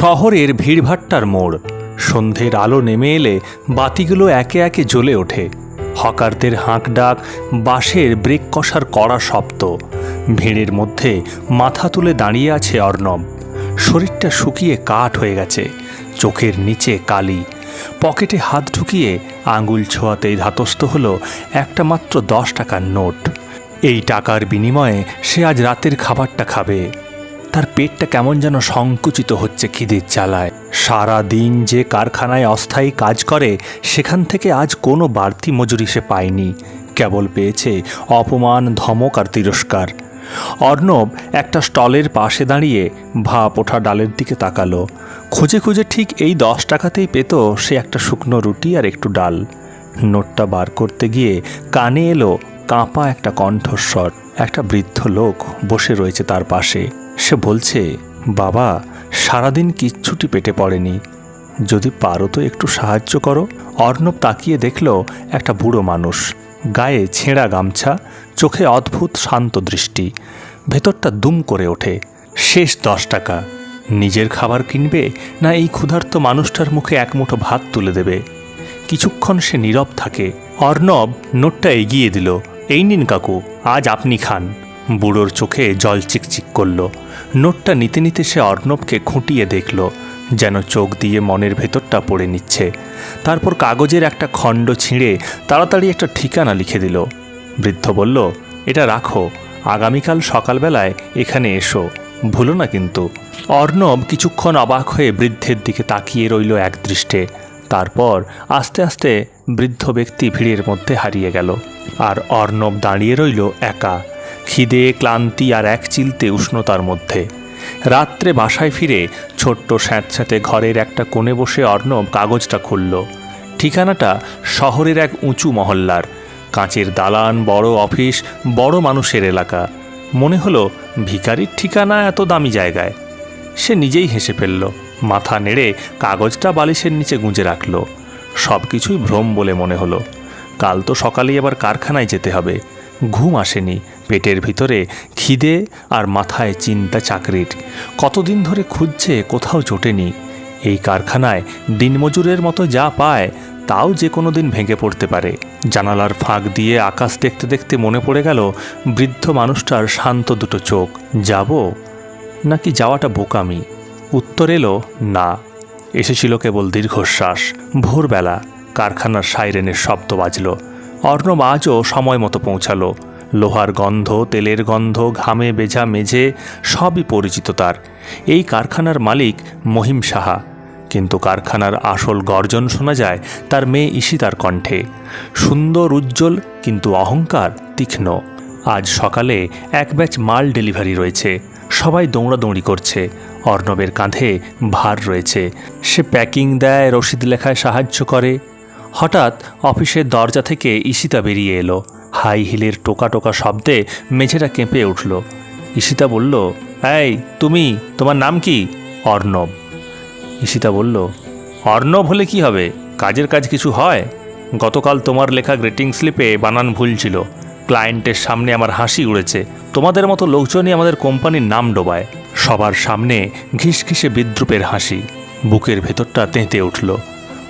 শহরের ভিড়ভাট্টার মোড়। সন্ধ্যের আলো নেমে এলে বাতিগুলো একে একে জ্বলে ওঠে। হকারদের হাঁক ডাক, বাঁশের ব্রেক কষার কড়া শব্দ। ভিড়ের মধ্যে মাথা তুলে দাঁড়িয়ে আছে অর্ণব। শরীরটা শুকিয়ে কাঠ হয়ে গেছে, চোখের নিচে কালি। পকেটে হাত ঢুকিয়ে আঙুল ছোঁয়াতেই ধাতস্থ হলো একটা মাত্র দশ টাকার নোট। এই টাকার বিনিময়ে সে আজ রাতের খাবারটা খাবে। তার পেটটা কেমন যেন সংকুচিত হচ্ছে খিদের জ্বালায়। সারা দিন যে কারখানায় অস্থায়ী কাজ করে, সেখান থেকে আজ কোনো বাড়তি মজুরি সে পায়নি। কেবল পেয়েছে অপমান, ধমক আর তিরস্কার। অর্ণব একটা স্টলের পাশে দাঁড়িয়ে ভাপ ওঠা ডালের দিকে তাকালো। খুঁজে খুঁজে ঠিক এই দশ টাকাতেই পেত সে একটা শুকনো রুটি আর একটু ডাল। নোটটা বার করতে গিয়ে কানে এলো কাঁপা একটা কণ্ঠস্বর। একটা বৃদ্ধ লোক বসে রয়েছে তার পাশে। সে বলছে, বাবা, সারাদিন কিচ্ছুটি পেটে পড়েনি। যদি পারো তো একটু সাহায্য করো। অর্ণব তাকিয়ে দেখল একটা বুড়ো মানুষ, গায়ে ছেঁড়া গামছা, চোখে অদ্ভুত শান্ত দৃষ্টি। ভেতরটা দুম করে ওঠে, শেষ দশ টাকা। নিজের খাবার কিনবে না এই ক্ষুধার্ত মানুষটার মুখে এক মুঠো ভাত তুলে দেবে? কিছুক্ষণ সে নীরব থাকে। অর্ণব নোটটা এগিয়ে দিল, এই নিন কাকু, আজ আপনি খান। বুড়োর চোখে জল চিকচিক করল। নোটটা নিতে নিতে সে অর্ণবকে খুঁটিয়ে দেখল, যেন চোখ দিয়ে মনের ভেতরটা পড়ে নিচ্ছে। তারপর কাগজের একটা খণ্ড ছিঁড়ে তাড়াতাড়ি একটা ঠিকানা লিখে দিল। বৃদ্ধ বলল, এটা রাখো, আগামীকাল সকালবেলায় এখানে এসো। ভুলো না কিন্তু। অর্ণব কিছুক্ষণ অবাক হয়ে বৃদ্ধের দিকে তাকিয়ে রইল এক দৃষ্টে। তারপর আস্তে আস্তে বৃদ্ধ ব্যক্তি ভিড়ের মধ্যে হারিয়ে গেল। আর অর্ণব দাঁড়িয়ে রইল একা। খিদে, ক্লান্তি আর এক চিলতে উষ্ণতার মধ্যে। রাত্রে বাসায় ফিরে ছোট্ট স্যাঁতস্যাঁতে ঘরের একটা কোণে বসে অর্ণব কাগজটা খুলল। ঠিকানাটা শহরের এক উঁচু মহল্লার। কাঁচের দালান, বড় অফিস, বড় মানুষের এলাকা। মনে হলো ভিখারির ঠিকানা এত দামি জায়গায়। সে নিজেই হেসে ফেলল, মাথা নেড়ে কাগজটা বালিশের নিচে গুঁজে রাখল। সব কিছুই ভ্রম বলে মনে হলো। কাল তো সকালেই আবার কারখানায় যেতে হবে। ঘুম আসেনি পেটের ভিতরে খিদে আর মাথায় চিন্তা চাকরির। কতদিন ধরে খুঁজছে, কোথাও জোটেনি। এই কারখানায় দিনমজুরের মতো যা পায়, তাও যে কোনো দিন ভেঙে পড়তে পারে। জানালার ফাঁক দিয়ে আকাশ দেখতে দেখতে মনে পড়ে গেল, বৃদ্ধ মানুষটার শান্ত দুটো চোখ। যাব? নাকি যাওয়াটা বোকামি? উত্তর এলো, না। এসেছিল কেবল দীর্ঘশ্বাস। ভোরবেলা কারখানার সাইরেনের শব্দ বাজল। অর্ণব আজও সময় মতো পৌঁছালো। লোহার গন্ধ, তেলের গন্ধ, ঘামে, বেঝা, মেঝে, সবই পরিচিত তার। এই কারখানার মালিক মহিম সাহা। কিন্তু কারখানার আসল গর্জন শোনা যায় তার মেয়ে ঈশিতার কণ্ঠে। সুন্দর, উজ্জ্বল, কিন্তু অহংকার, তীক্ষ্ণ। আজ সকালে এক ব্যাচ মাল ডেলিভারি রয়েছে। সবাই দৌড়াদৌড়ি করছে। অর্ণবের কাঁধে ভার রয়েছে। সে প্যাকিং দেয়, রসিদ লেখায় সাহায্য করে। হঠাৎ অফিসের দরজা থেকে ঈশিতা বেরিয়ে এলো। হাই হিলের টোকা টোকা শব্দে মেঝেটা কেঁপে উঠল। ঈশিতা বলল, এই, তুমি, তোমার নাম কি? অর্ণব। ঈশিতা বলল, অর্ণব হলে কি হবে? কাজের কাজ কিছু হয়? গতকাল তোমার লেখা গ্রেটিং স্লিপে বানান ভুল ছিল। ক্লায়েন্টের সামনে আমার হাসি উড়েছে। তোমাদের মতো লোকজনই আমাদের কোম্পানির নাম ডোবায়। সবার সামনে ঘিসঘিসে বিদ্রুপের হাসি। বুকের ভেতরটা তেঁতে উঠল।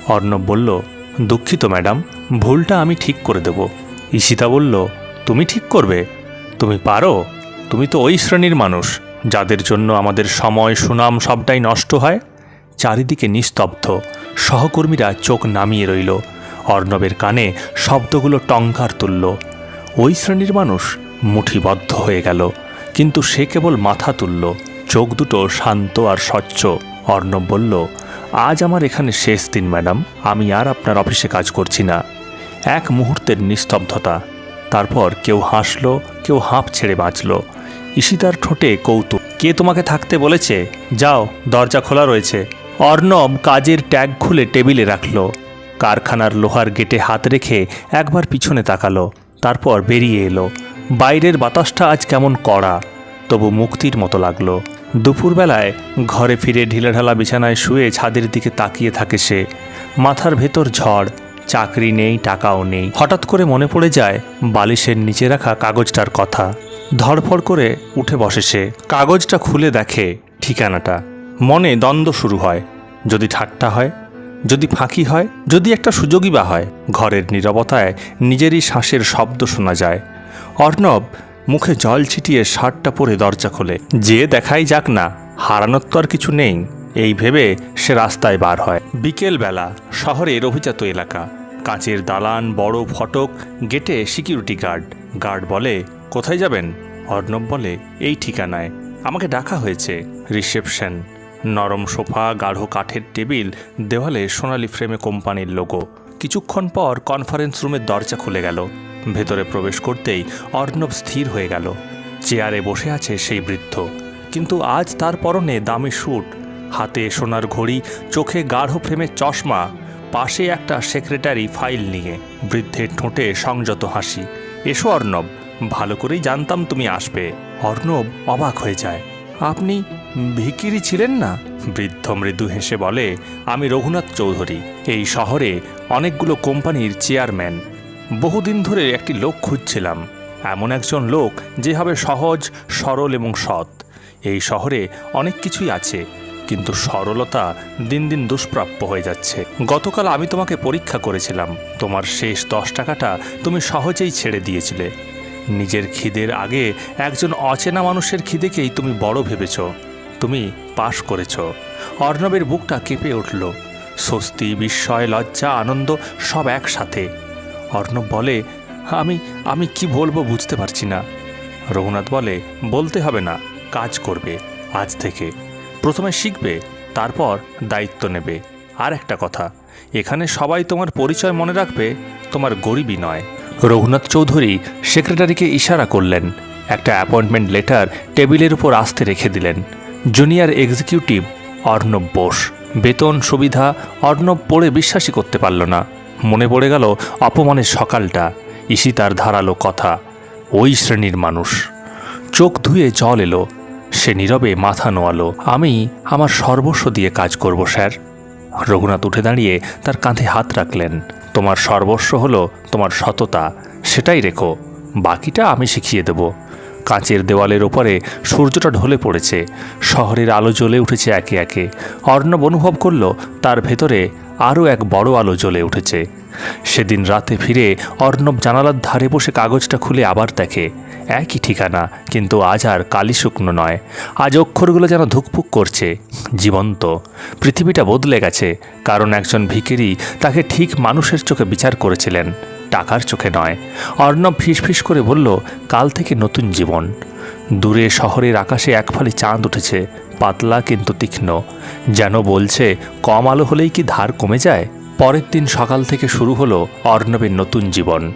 অর্ণব বলল দুঃখিত, ম্যাডাম। ভুলটা আমি ঠিক করে দেব। ঈশিতা বলল, তুমি ঠিক করবে। তুমি পারো। তুমি তো ওই শ্রেণির মানুষ, যাদের জন্য আমাদের সময়, সুনাম সবটাই নষ্ট হয়। চারিদিকে নিস্তব্ধ। সহকর্মীরা চোখ নামিয়ে রইল। অর্ণবের কানে শব্দগুলো টঙ্কার তুলল। ওই শ্রেণির মানুষ মুঠিবদ্ধ হয়ে গেল, কিন্তু সে কেবল মাথা তুলল। চোখ দুটো শান্ত আর স্বচ্ছ। অর্ণব বলল আজ আমার এখানে শেষ দিন, ম্যাডাম। আমি আর আপনার অফিসে কাজ করছি না। এক মুহূর্তের নিস্তব্ধতা। তারপর কেউ হাসলো, কেউ হাঁপ ছেড়ে বাঁচল। ঈশিতার ঠোঁটে কৌতুক কে তোমাকে থাকতে বলেছে? যাও, দরজা খোলা রয়েছে। অর্ণব কাজের ট্যাগ খুলে টেবিলে রাখল। কারখানার লোহার গেটে হাত রেখে একবার পিছনে তাকালো। তারপর বেরিয়ে এলো। বাইরের বাতাসটা আজ কেমন কড়া, তবু মুক্তির মতো লাগল। দুপুরবেলায় ঘরে ফিরে ঢিলেঢালা বিছানায় শুয়ে ছাদের দিকে তাকিয়ে থাকে সে। মাথার ভেতর ঝড়, চাকরি নেই, টাকাও নেই। হঠাৎ করে মনে পড়ে যায় বালিশের নিচে রাখা কাগজটার কথা। ধড়ফড় করে উঠে বসে সে। কাগজটা খুলে দেখে ঠিকানাটা। মনে দ্বন্দ্ব শুরু হয়। যদি ঠাট্টা হয়, যদি ফাঁকি হয়, যদি একটা সুযোগই বা হয়, ঘরের নীরবতায় নিজেরই শ্বাসের শব্দ শোনা যায়। অর্ণব মুখে জল ছিটিয়ে শার্টটা পরে দরজা খোলে। যে দেখাই যাক না, হারানোর তো আর কিছু নেই। এই ভেবে সে রাস্তায় বার হয়। বিকেলবেলা, শহরের অভিজাত এলাকা। কাঁচের দালান, বড় ফটক, গেটে সিকিউরিটি গার্ড গার্ড বলে, কোথায় যাবেন? অর্ণব বলে, এই ঠিকানায়। আমাকে ডাকা হয়েছে রিসেপশন নরম সোফা, গাঢ় কাঠের টেবিল, দেওয়ালে সোনালি ফ্রেমে কোম্পানির লোগো কিছুক্ষণ পর কনফারেন্স রুমের দরজা খুলে গেল। ভেতরে প্রবেশ করতেই অর্ণব স্থির হয়ে গেল। চেয়ারে বসে আছে সেই বৃদ্ধ। কিন্তু আজ তার পরনে দামি স্যুট হাতে সোনার ঘড়ি, চোখে গাঢ় ফ্রেমের চশমা, পাশে একটা সেক্রেটারি ফাইল নিয়ে। বৃদ্ধের ঠোঁটে সংযত হাসি। এসো অর্ণব, ভালো করেই জানতাম তুমি আসবে। অর্ণব অবাক হয়ে যায়। আপনি ভিকিরি ছিলেন না? বৃদ্ধ মৃদু হেসে বলে, আমি রঘুনাথ চৌধুরী। এই শহরে অনেকগুলো কোম্পানির চেয়ারম্যান। বহুদিন ধরে একটি লোক খুঁজছিলাম। এমন একজন লোক যে হবে সহজ, সরল এবং সৎ। এই শহরে অনেক কিছুই আছে, কিন্তু সরলতা দিন দিন দুষ্প্রাপ্য হয়ে যাচ্ছে। গতকাল আমি তোমাকে পরীক্ষা করেছিলাম। তোমার শেষ দশ টাকাটা তুমি সহজেই ছেড়ে দিয়েছিলে। নিজের খিদের আগে একজন অচেনা মানুষের খিদেকেই তুমি বড় ভেবেছ। তুমি পাশ করেছ। অর্ণবের বুকটা কেঁপে উঠল। স্বস্তি, বিস্ময়, লজ্জা, আনন্দ সব একসাথে। অর্ণব বলে, আমি আমি কি বলব বুঝতে পারছি না। রঘুনাথ বলে, বলতে হবে না, কাজ করবে, আজ থেকে। প্রথমে শিখবে, তারপর দায়িত্ব নেবে। আর একটা কথা, এখানে সবাই তোমার পরিচয় মনে রাখবে, তোমার গরিবই নয়। রঘুনাথ চৌধুরী সেক্রেটারিকে ইশারা করলেন। একটা অ্যাপয়েন্টমেন্ট লেটার টেবিলের উপর আসতে রেখে দিলেন। Junior executive Arnab Bose. বেতন সুবিধা অর্ণব পড়ে বিশ্বাসই করতে পারল না। মনে পড়ে গেল অপমানের সকালটা। ঈশিতার ধারালো কথা, ওই শ্রেণির মানুষ। চোখ ধুয়ে জল এলো, সে নীরবে মাথা নোয়ালো। আমি আমার সর্বস্ব দিয়ে কাজ করব, স্যার। রঘুনাথ উঠে দাঁড়িয়ে তার কাঁধে হাত রাখলেন। তোমার সর্বস্ব হলো তোমার সততা, সেটাই রেখো। বাকিটা আমি শিখিয়ে দেব। কাঁচের দেওয়ালের ওপরে সূর্যটা ঢলে পড়েছে। শহরের আলো জ্বলে উঠেছে একে একে। অর্ণব অনুভব করল, তার ভেতরে আরও এক বড় আলো জ্বলে উঠেছে। সেদিন রাতে ফিরে অর্ণব জানালার ধারে বসে কাগজটা খুলে আবার দেখে। একই ঠিকানা, কিন্তু আজ আর কালি শুকনো নয়। আজ অক্ষরগুলো যেন ধুকপুক করছে। জীবন্ত। পৃথিবীটা বদলে গেছে, কারণ একজন ভিকিরি তাকে ঠিক মানুষের চোখে বিচার করেছিলেন। টাকার চোখে নয়। অর্ণব ফিসফিস করে বলল, কাল থেকে নতুন জীবন। দূরে শহরের আকাশে এক ফালি চাঁদ উঠেছে, পাতলা কিন্তু তীক্ষ্ণ। যেন বলছে, কম আলো হলেই কি ধার কমে যায়? পরের দিন সকাল থেকে শুরু হলো অর্ণবের নতুন জীবন।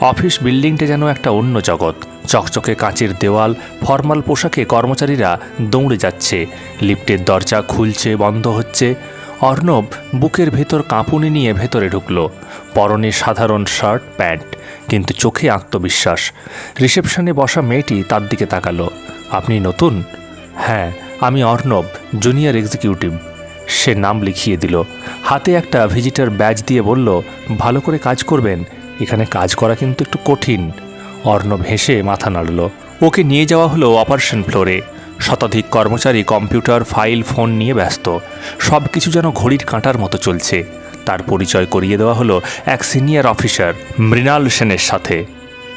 অফিস বিল্ডিংটা যেন একটা অন্য জগৎ। চকচকে কাঁচের দেওয়াল, ফর্মাল পোশাকে কর্মচারীরা দৌড়ে যাচ্ছে। লিফটের দরজা খুলছে, বন্ধ হচ্ছে। অর্ণব বুকের ভেতর কাঁপুনি নিয়ে ভেতরে ঢুকলো। পরনে সাধারণ শার্ট, প্যান্ট। কিন্তু চোখে আত্মবিশ্বাস। রিসেপশনে বসা মেয়েটি তার দিকে তাকালো। আপনি নতুন? হ্যাঁ আমি অর্ণব, জুনিয়র এক্সিকিউটিভ। সে নাম লিখিয়ে দিল। হাতে একটা ভিজিটার ব্যাজ দিয়ে বলল, ভালো করে কাজ করবেন, এখানে কাজ করা কিন্তু একটু কঠিন। অর্ণব হেসে মাথা নাড়ল। ওকে নিয়ে যাওয়া হলো অপারেশন ফ্লোরে। শতাধিক কর্মচারী কম্পিউটার, ফাইল, ফোন নিয়ে ব্যস্ত। সব কিছু যেন ঘড়ির কাঁটার মতো চলছে। তার পরিচয় করিয়ে দেওয়া হলো এক সিনিয়র অফিসার মৃণাল সেনের সাথে।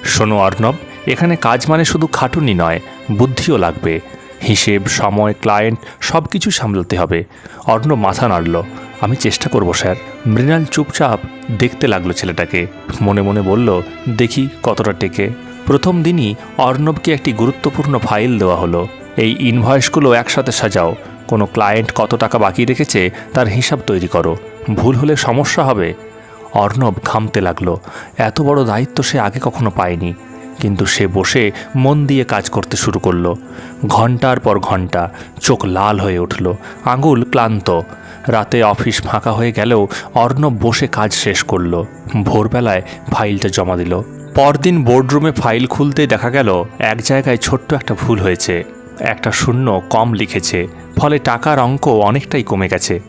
শোনো অর্ণব এখানে কাজ মানে শুধু খাটুনি নয়, বুদ্ধিও লাগবে। হিসেব, সময়, ক্লায়েন্ট সব কিছু সামলাতে হবে। অর্ণব মাথা নাড়ল। আমি চেষ্টা করব, স্যার। মৃণাল চুপচাপ দেখতে লাগল ছেলেটাকে। মনে মনে বলল, দেখি কতটা টেকে। প্রথম দিনই অর্ণবকে একটি গুরুত্বপূর্ণ ফাইল দেওয়া হলো। এই ইনভয়েসগুলো একসাথে সাজাও। কোনো ক্লায়েন্ট কত টাকা বাকি রেখেছে, তার হিসাব তৈরি করো। ভুল হলে সমস্যা হবে। অর্ণব ঘামতে লাগল। এত বড় দায়িত্ব সে আগে কখনো পায়নি। কিন্তু সে বসে মন দিয়ে কাজ করতে শুরু করল। ঘণ্টার পর ঘণ্টা চোখ লাল হয়ে উঠল। আঙুল ক্লান্ত। রাতে অফিস ফাঁকা হয়ে গেলেও অর্ণব বসে কাজ শেষ করল। ভোরবেলায় ফাইলটা জমা দিল। পরদিন বোর্ডরুমে ফাইল খুলতে দেখা গেল, এক জায়গায় ছোট্ট একটা ভুল হয়েছে। একটা শূন্য কম লিখেছে। ফলে টাকার অঙ্ক অনেকটাই কমে গেছে।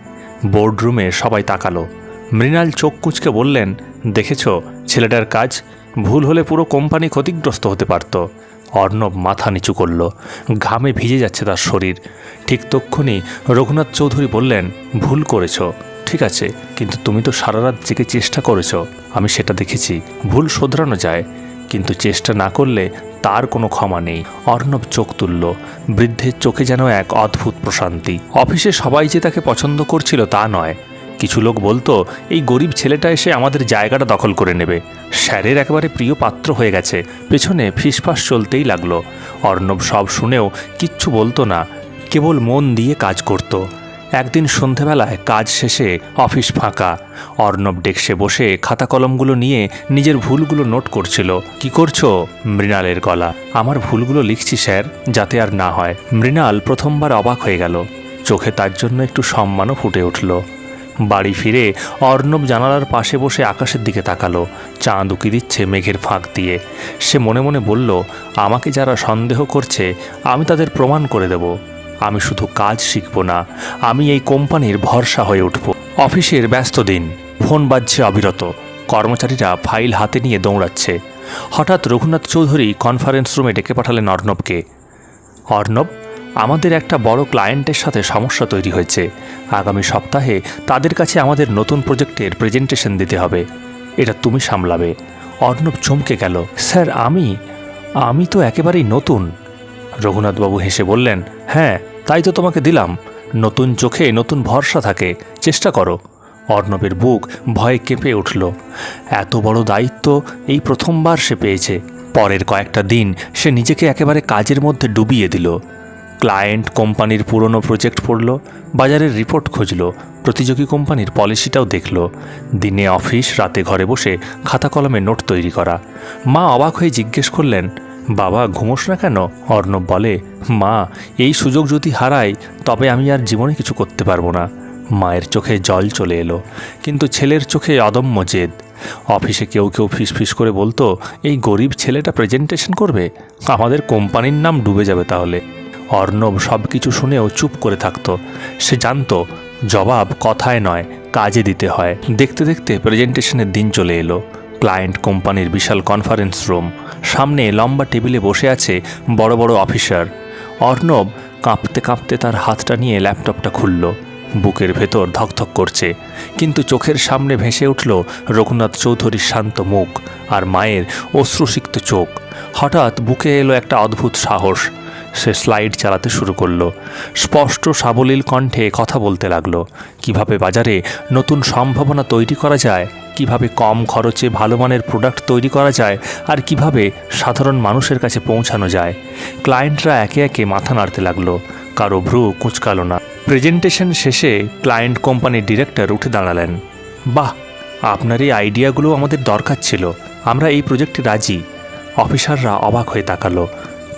বোর্ডরুমে সবাই তাকালো। মৃণাল চোখ কুঁচকে বললেন, দেখেছ, ছেলেটার কাজ? ভুল হলে পুরো কোম্পানি ক্ষতিগ্রস্ত হতে পারত। অর্ণব মাথা নিচু করল। ঘামে ভিজে যাচ্ছে তার শরীর। ঠিক তক্ষুনি রঘুনাথ চৌধুরী বললেন, ভুল করেছ। ঠিক আছে, কিন্তু তুমি তো সারা রাত জেগে চেষ্টা করেছ। আমি সেটা দেখেছি। ভুল শোধরানো যায়। কিন্তু চেষ্টা না করলে তার কোনো ক্ষমা নেই। অর্ণব চোখ তুলল। বৃদ্ধের চোখে যেন এক অদ্ভুত প্রশান্তি। অফিসে সবাই যে তাকে পছন্দ করছিল তা নয়। কিছু লোক বলতো, এই গরিব ছেলেটা এসে আমাদের জায়গাটা দখল করে নেবে। স্যারের একেবারে প্রিয় পাত্র হয়ে গেছে। পেছনে ফিসফাস চলতেই লাগল। অর্ণব সব শুনেও কিচ্ছু বলতো না, কেবল মন দিয়ে কাজ করত। একদিন সন্ধেবেলায় কাজ শেষে অফিস ফাঁকা। অর্ণব ডেস্কে বসে খাতা কলমগুলো নিয়ে নিজের ভুলগুলো নোট করছিল। কি করছ? মৃণালের গলা। আমার ভুলগুলো লিখছি, স্যার, যাতে আর না হয়। মৃণাল প্রথমবার অবাক হয়ে গেল। চোখে তার জন্য একটু সম্মানও ফুটে উঠল। বাড়ি ফিরে অর্ণব জানালার পাশে বসে আকাশের দিকে তাকালো। চাঁদ উকি দিচ্ছে মেঘের ফাঁক দিয়ে। সে মনে মনে বলল, আমাকে যারা সন্দেহ করছে, আমি তাদের প্রমাণ করে দেব। আমি শুধু কাজ শিখব না, আমি এই কোম্পানির ভরসা হয়ে উঠব। অফিসের ব্যস্ত দিন, ফোন বাজছে অবিরত, কর্মচারীরা ফাইল হাতে নিয়ে দৌড়াচ্ছে। হঠাৎ রঘুনাথ চৌধুরী কনফারেন্স রুমে ডেকে পাঠালেন অর্ণবকে। অর্ণব, আমাদের একটা বড় ক্লায়েন্টের সাথে সমস্যা তৈরি হয়েছে। আগামী সপ্তাহে তাদের কাছে আমাদের নতুন প্রজেক্টের প্রেজেন্টেশন দিতে হবে। এটা তুমি সামলাবে। অর্ণব চমকে গেল, স্যার, আমি আমি তো একেবারেই নতুন। রঘুনাথবাবু হেসে বললেন হ্যাঁ তাই তো তোমাকে দিলাম। নতুন চোখে নতুন ভরসা থাকে। চেষ্টা করো। অর্ণবের বুক ভয়ে কেঁপে উঠল। এত বড় দায়িত্ব এই প্রথমবার সে পেয়েছে। পরের কয়েকটা দিন সে নিজেকে একেবারে কাজের মধ্যে ডুবিয়ে দিল। ক্লায়েন্ট কোম্পানির পুরনো প্রজেক্ট পড়ল, বাজারের রিপোর্ট খুঁজল, প্রতিযোগী কোম্পানির পলিসিটাও দেখল। দিনে অফিস, রাতে ঘরে বসে খাতা কলমে নোট তৈরি করা। মা অবাক হয়ে জিজ্ঞেস করলেন বাবা ঘুমোস না কেন? অর্ণব বলে, মা, এই সুযোগ যদি হারাই, তবে আমি আর জীবনে কিছু করতে পারব না। মায়ের চোখে জল চলে এলো, কিন্তু ছেলের চোখে অদম্য জেদ। অফিসে কেউ কেউ ফিসফিস করে বলতো, এই গরিব ছেলেটা প্রেজেন্টেশন করবে? আমাদের কোম্পানির নাম ডুবে যাবে তাহলে। অর্ণব সব কিছু শুনেও চুপ করে থাকতো। সে জানতো, জবাব কথায় নয়, কাজে দিতে হয়। দেখতে দেখতে প্রেজেন্টেশনের দিন চলে এলো। ক্লায়েন্ট কোম্পানির বিশাল কনফারেন্স রুম। সামনে লম্বা টেবিলে বসে আছে বড় বড় অফিসার। অর্ণব কাঁপতে কাঁপতে তার হাতটা নিয়ে ল্যাপটপটা খুলল। বুকের ভেতর ধকধক করছে। কিন্তু চোখের সামনে ভেসে উঠল রঘুনাথ চৌধুরীর শান্ত মুখ আর মায়ের অশ্রুসিক্ত চোখ। হঠাৎ বুকে এলো একটা অদ্ভুত সাহস। সে স্লাইড চালাতে শুরু করল। স্পষ্ট সাবলীল কণ্ঠে কথা বলতে লাগল, কীভাবে বাজারে নতুন সম্ভাবনা তৈরি করা যায়? কীভাবে কম খরচে ভালো মানের প্রোডাক্ট তৈরি করা যায়? আর কীভাবে সাধারণ মানুষের কাছে পৌঁছানো যায়? ক্লায়েন্টরা একে একে মাথা নাড়তে লাগল। কারও ভ্রু কুচকালো না। প্রেজেন্টেশন শেষে ক্লায়েন্ট কোম্পানির ডিরেক্টর উঠে দাঁড়ালেন। বাহ, আপনার এই আইডিয়াগুলো আমাদের দরকার ছিল। আমরা এই প্রজেক্টে রাজি। অফিসাররা অবাক হয়ে তাকালো।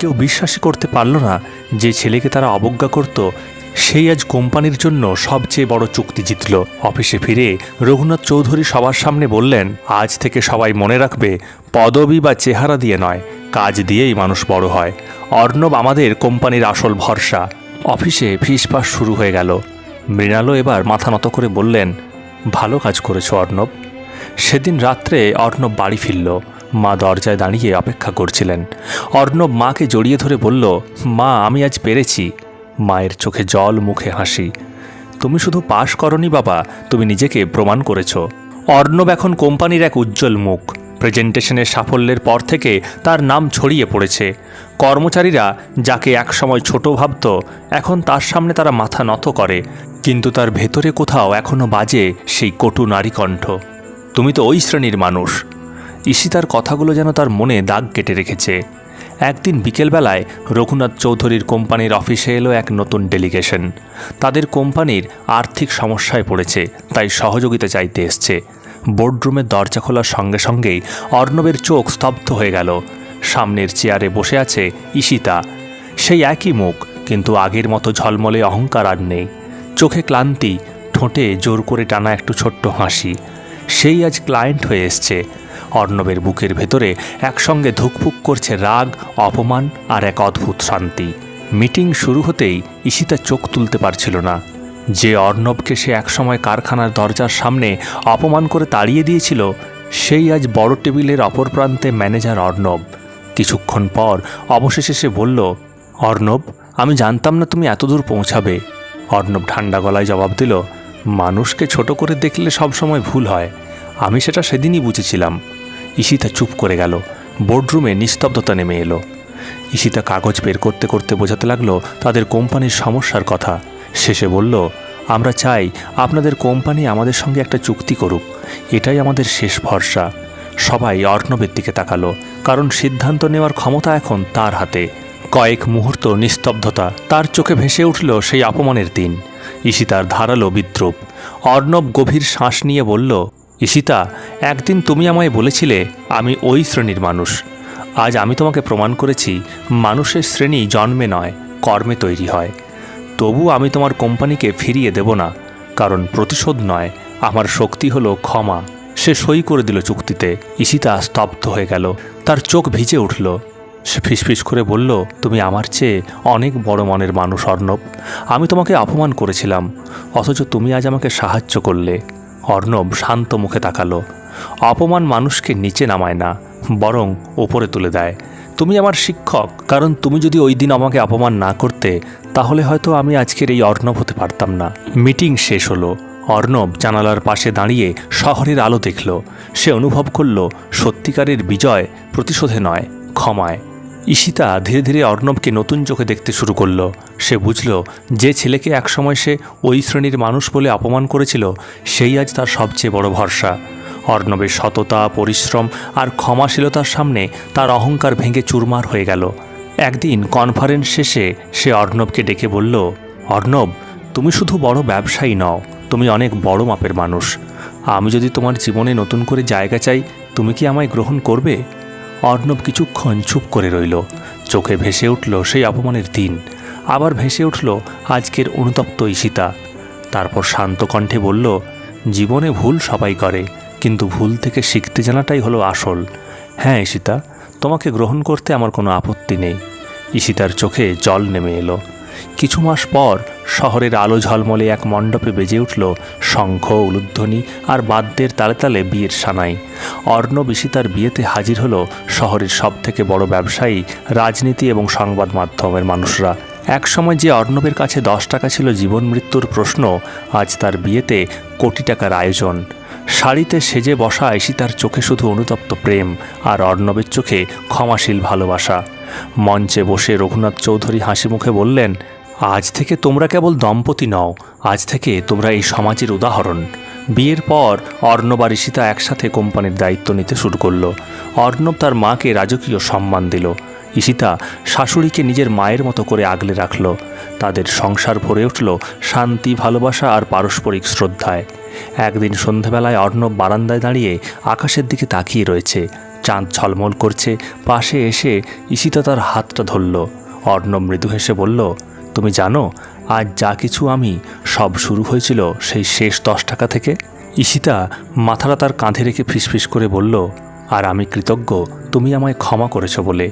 কেউ বিশ্বাসই করতে পারল না যে ছেলেকে তারা অবজ্ঞা করত, সেই আজ কোম্পানির জন্য সবচেয়ে বড় চুক্তি জিতল। অফিসে ফিরে রঘুনাথ চৌধুরী সবার সামনে বললেন, আজ থেকে সবাই মনে রাখবে, পদবি বা চেহারা দিয়ে নয়, কাজ দিয়েই মানুষ বড় হয়। অর্ণব আমাদের কোম্পানির আসল ভরসা। অফিসে ফিসফাস শুরু হয়ে গেল। মৃণালও এবার মাথা নত করে বললেন, ভালো কাজ করেছ অর্ণব। সেদিন রাত্রে অর্ণব বাড়ি ফিরল। মা দরজায় দাঁড়িয়ে অপেক্ষা করছিলেন। অর্ণব মাকে জড়িয়ে ধরে বলল, মা, আমি আজ পেরেছি। মায়ের চোখে জল, মুখে হাসি। তুমি শুধু পাশ করনি বাবা, তুমি নিজেকে প্রমাণ করেছ। অর্ণব এখন কোম্পানির এক উজ্জ্বল মুখ। প্রেজেন্টেশনের সাফল্যের পর থেকে তার নাম ছড়িয়ে পড়েছে। কর্মচারীরা, যাকে একসময় ছোট ভাবত, এখন তার সামনে তারা মাথা নত করে। কিন্তু তার ভেতরে কোথাও এখনও বাজে সেই কটু নারী কণ্ঠ তুমি তো ওই শ্রেণির মানুষ। ঈশিতার কথাগুলো যেন তার মনে দাগ কেটে রেখেছে। একদিন বিকেলবেলায় রঘুনাথ চৌধুরীর কোম্পানির অফিসে এলো এক নতুন ডেলিগেশন। তাদের কোম্পানির আর্থিক সমস্যায় পড়েছে, তাই সহযোগিতা চাইতে এসছে। বোর্ডরুমের দরজা খোলার সঙ্গে সঙ্গেই অর্ণবের চোখ স্তব্ধ হয়ে গেল। সামনের চেয়ারে বসে আছে ঈশিতা। সেই একই মুখ, কিন্তু আগের মতো ঝলমলে অহংকার আর নেই। চোখে ক্লান্তি, ঠোঁটে জোর করে টানা একটু ছোট্ট হাসি। সেই আজ ক্লায়েন্ট হয়ে এসছে। অর্ণবের বুকের ভেতরে একসঙ্গে ধুকফুক করছে রাগ, অপমান আর এক অদ্ভুত শান্তি। মিটিং শুরু হতেই ঈশিতা চোখ তুলতে পারছিল না। যে অর্ণবকে সে একসময় কারখানার দরজার সামনে অপমান করে তাড়িয়ে দিয়েছিল, সেই আজ বড় টেবিলের অপর প্রান্তে ম্যানেজার অর্ণব। কিছুক্ষণ পর অবশেষে সে বলল, অর্ণব, আমি জানতাম না তুমি এতদূর পৌঁছাবে। অর্ণব ঠান্ডা গলায় জবাব দিল, মানুষকে ছোট করে দেখলে সবসময় ভুল হয়। আমি সেটা সেদিনই বুঝেছিলাম। ঈশিতা চুপ করে গেল। বোর্ডরুমে নিস্তব্ধতা নেমে এলো। ঈশিতা কাগজ বের করতে করতে বোঝাতে লাগল তাদের কোম্পানির সমস্যার কথা। শেষে বলল, আমরা চাই আপনাদের কোম্পানি আমাদের সঙ্গে একটা চুক্তি করুক। এটাই আমাদের শেষ ভরসা। সবাই অর্ণবের দিকে তাকালো, কারণ সিদ্ধান্ত নেওয়ার ক্ষমতা এখন তার হাতে। কয়েক মুহূর্ত নিস্তব্ধতা, তার চোখে ভেসে উঠল সেই অপমানের দিন। ঈশিতার ধারালো বিদ্রুপ। অর্ণব গভীর শ্বাস নিয়ে বলল ঈশিতা একদিন তুমি আমায় বলেছিলে আমি ওই শ্রেণির মানুষ। আজ আমি তোমাকে প্রমাণ করেছি, মানুষের শ্রেণি জন্মে নয়, কর্মে তৈরি হয়। তবু আমি তোমার কোম্পানিকে ফিরিয়ে দেব না, কারণ প্রতিশোধ নয়, আমার শক্তি হলো ক্ষমা। সে সই করে দিল চুক্তিতে ঈশিতা স্তব্ধ হয়ে গেল, তার চোখ ভিজে উঠল। সে ফিসফিস করে বলল, তুমি আমার চেয়ে অনেক বড় মনের মানুষ, অর্ণব। আমি তোমাকে অপমান করেছিলাম, অথচ তুমি আজ আমাকে সাহায্য করলে। অর্ণব শান্ত মুখে তাকালো। অপমান মানুষকে নিচে নামায় না, বরং ওপরে তুলে দেয়। তুমি আমার শিক্ষক, কারণ তুমি যদি ওই দিন আমাকে অপমান না করতে, তাহলে হয়তো আমি আজকের এই অর্ণব হতে পারতাম না। মিটিং শেষ হলো। অর্ণব জানালার পাশে দাঁড়িয়ে শহরের আলো দেখল। সে অনুভব করল, সত্যিকারের বিজয় প্রতিশোধে নয়, ক্ষমায়। ঈশিতা ধীরে ধীরে অর্ণবকে নতুন চোখে দেখতে শুরু করল। সে বুঝল, যে ছেলেকে একসময় সে ওই শ্রেণির মানুষ বলে অপমান করেছিল, সেই আজ তার সবচেয়ে বড় ভরসা। অর্ণবের সততা, পরিশ্রম আর ক্ষমাশীলতার সামনে তার অহংকার ভেঙে চুরমার হয়ে গেল। একদিন কনফারেন্স শেষে সে অর্ণবকে ডেকে বলল, অর্ণব, তুমি শুধু বড় ব্যবসায়ী নও, তুমি অনেক বড় মাপের মানুষ। আমি যদি তোমার জীবনে নতুন করে জায়গা চাই, তুমি কি আমায় গ্রহণ করবে? অর্ণব কিছুক্ষণ চুপ করে রইল। চোখে ভেসে উঠল সেই অপমানের দিন। আবার ভেসে উঠল আজকের অনুতপ্ত ঈশিতা। তারপর শান্ত কণ্ঠে বলল, জীবনে ভুল সবাই করে, কিন্তু ভুল থেকে শিখতে জানাটাই হলো আসল। হ্যাঁ ঈশিতা, তোমাকে গ্রহণ করতে আমার কোনো আপত্তি নেই। ঈশিতার চোখে জল নেমে এলো। কিছু মাস পর শহরের আলো ঝলমলে এক মণ্ডপে বেজে উঠল শঙ্খ, উলুধ্বনি আর বাদ্যের তালে তালে বিয়ের সানাই। অর্ণব ঈশিতার বিয়েতে হাজির হলো শহরের সব থেকে বড় ব্যবসায়ী, রাজনীতি এবং সংবাদ মাধ্যমের মানুষরা। একসময় যে অর্ণবের কাছে দশ টাকা ছিল জীবন মৃত্যুর প্রশ্ন, আজ তার বিয়েতে কোটি টাকার আয়োজন। শাড়িতে সেজে বসা ঈশিতার চোখে শুধু অনুতপ্ত প্রেম আর অর্ণবের চোখে ক্ষমাশীল ভালোবাসা। মঞ্চে বসে রঘুনাথ চৌধুরী হাসি মুখে বললেন, আজ থেকে তোমরা কেবল দম্পতি নও, আজ থেকে তোমরা এই সমাজের উদাহরণ। বিয়ের পর অর্ণব আর ঈশিতা একসাথে কোম্পানির দায়িত্ব নিতে শুরু করল। অর্ণব তার মাকে রাজকীয় সম্মান দিল। ঈশিতা শাশুড়িকে নিজের মায়ের মতো করে আগলে রাখল। তাদের সংসার ভরে উঠল শান্তি, ভালোবাসা আর পারস্পরিক শ্রদ্ধায়। একদিন সন্ধেবেলায় অর্ণব বারান্দায় দাঁড়িয়ে আকাশের দিকে তাকিয়ে রয়েছে। চাঁদ ঝলমল করছে। পাশে এসে ঈশিতা তার হাতটা ধরল। অর্ণ মৃদু হেসে বলল, তুমি জানো, আজ যা কিছু আমি, সব শুরু হয়েছিল সেই শেষ দশ টাকা থেকে? ঈশিতা মাথাটা তার কাঁধে রেখে ফিসফিস করে বলল, আর আমি কৃতজ্ঞ, তুমি আমায় ক্ষমা করেছ বলে।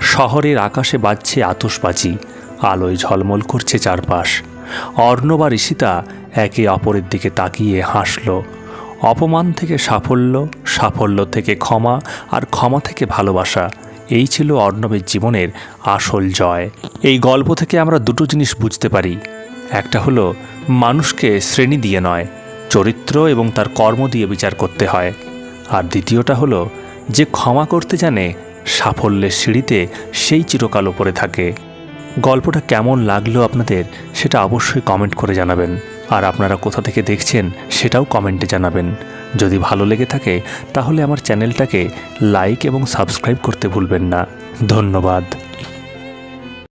শহরের আকাশে বাজছে আতসবাজি আলোয় ঝলমল করছে চারপাশ। অর্ণব আর ঈশিতা একে অপরের দিকে তাকিয়ে হাসল। অপমান থেকে সাফল্য সাফল্য থেকে ক্ষমা আর ক্ষমা থেকে ভালোবাসা, এই ছিল অর্ণবের জীবনের আসল জয়। এই গল্প থেকে আমরা দুটো জিনিস বুঝতে পারি। একটা হলো, মানুষকে শ্রেণি দিয়ে নয়, চরিত্র এবং তার কর্ম দিয়ে বিচার করতে হয়। আর দ্বিতীয়টা হলো, যে ক্ষমা করতে জানে, সাফল্যের সিঁড়িতে সেই চিরকাল ওপরে থাকে। গল্পটা কেমন লাগল আপনাদের, সেটা অবশ্যই কমেন্ট করে জানাবেন। আর আপনারা কোথা থেকে দেখছেন সেটাও কমেন্টে জানাবেন। যদি ভালো লেগে থাকে, তাহলে আমার চ্যানেলটাকে লাইক এবং সাবস্ক্রাইব করতে ভুলবেন না। ধন্যবাদ।